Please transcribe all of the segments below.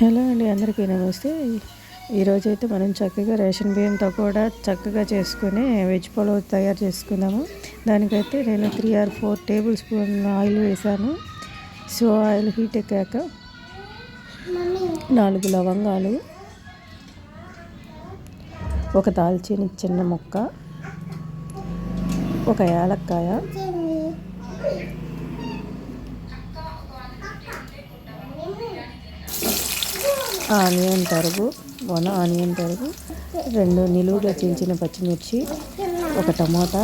Hello అండి అందరికీ నమస్తే. ఈరోజైతే మనం చక్కగా రేషన్ బియ్యంతో కూడా చక్కగా చేసుకుని వెజ్ పులావ్ తయారు చేసుకుందాము. దానికైతే నేను three or four tablespoon oil వేసాను. సో ఆయిల్ హీట్ ఎక్కాక నాలుగు లవంగాలు ఒక దాల్చిన చిన్న ముక్క ఒక యాలక్కాయ ఆనియన్ తరుగు వన ఆనియన్ తరుగు రెండు నిలువుగా చించిన పచ్చిమిర్చి ఒక టమోటా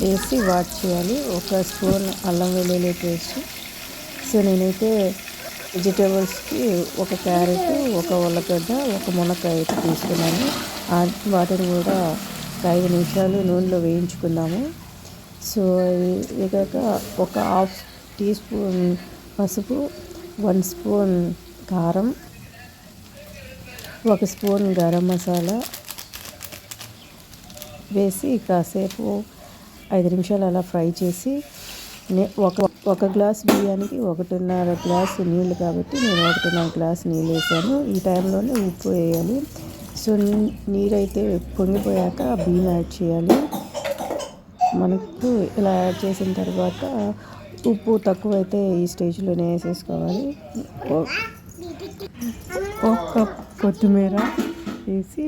వేసి వాట్ చేయాలి. ఒక స్పూన్ అల్లం వెల్లుల్లి పేస్ట్. సో నేనైతే వెజిటేబుల్స్కి ఒక క్యారెట్ ఒక ఉల్లగడ్డ ఒక మునక్కాయ అయితే తీసుకున్నాను. వాటిని కూడా ఒక ఐదు నిమిషాలు నూనెలో వేయించుకుందాము. సో ఇక ఒక హాఫ్ టీ స్పూన్ పసుపు వన్ స్పూన్ కారం ఒక స్పూన్ గరం మసాలా వేసి కాసేపు ఐదు నిమిషాలు అలా ఫ్రై చేసి ఒక ఒక గ్లాస్ బియ్యానికి ఒకటిన్నర గ్లాస్ నీళ్ళు కాబట్టి నేను ఒకటిన్నర గ్లాస్ నీళ్ళు వేసాను. ఈ టైంలోనే ఉప్పు వేయాలి. సో నీరైతే పొంగిపోయాక బియ్యం యాడ్ చేయాలి. మనకు ఇలా యాడ్ చేసిన తర్వాత ఉప్పు తక్కువైతే ఈ స్టేజ్లోనే వేసేసుకోవాలి. ఒక కప్ కొత్తిమీర వేసి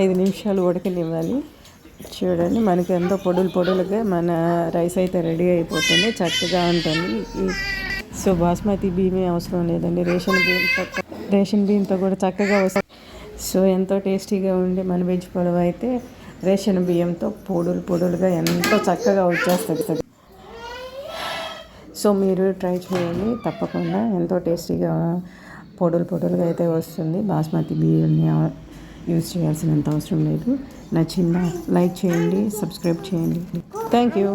ఐదు నిమిషాలు ఉడకనివ్వాలి. చూడండి మనకి ఎంతో పొడులు పొడులుగా మన రైస్ అయితే రెడీ అయిపోతుంది చక్కగా ఉంటుంది. సో బాస్మతి బియ్యమే అవసరం లేదండి రేషన్ బియ్యంతో రేషన్ బియ్యంతో కూడా చక్కగా వస్తుంది. సో ఎంతో టేస్టీగా ఉండే మన వెజ్ పొడవు అయితే రేషన్ బియ్యంతో పొడులు పొడులుగా ఎంతో చక్కగా వచ్చేస్తుంది. సో మీరు ట్రై చేయండి తప్పకుండా ఎంతో టేస్టీగా పొడులు పొడులుగా అయితే వస్తుంది. బాస్మతి బియ్యాన్ని యూజ్ చేయాల్సినంత అవసరం లేదు. నచ్చిందా? లైక్ చేయండి సబ్స్క్రైబ్ చేయండి. Thank you